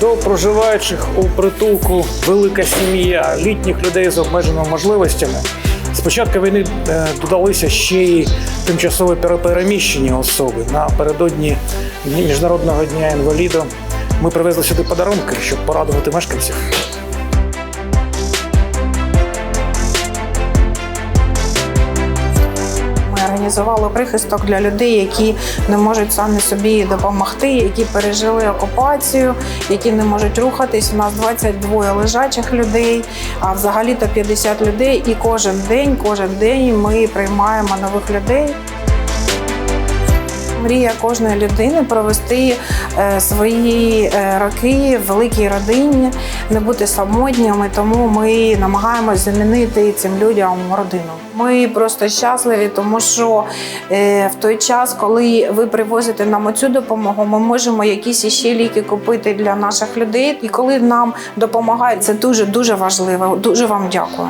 проживаючих у притулку велика сім'я літніх людей з обмеженими можливостями. З початку війни е, додалися ще й тимчасово перепереміщені особи. Напередодні Міжнародного дня інваліду ми привезли сюди подарунки, щоб порадувати мешканців. Ми організували прихисток для людей, які не можуть самі собі допомогти, які пережили окупацію, які не можуть рухатись. У нас 22 лежачих людей, а взагалі-то 50 людей. І кожен день, кожен день ми приймаємо нових людей. Мрія кожної людини провести е, свої е, роки в великій родині, не бути самотніми, тому ми намагаємося замінити цим людям родину. Ми просто щасливі, тому що е, в той час, коли ви привозите нам оцю допомогу, ми можемо якісь іще ліки купити для наших людей. І коли нам допомагають, це дуже дуже важливо. Дуже вам дякую.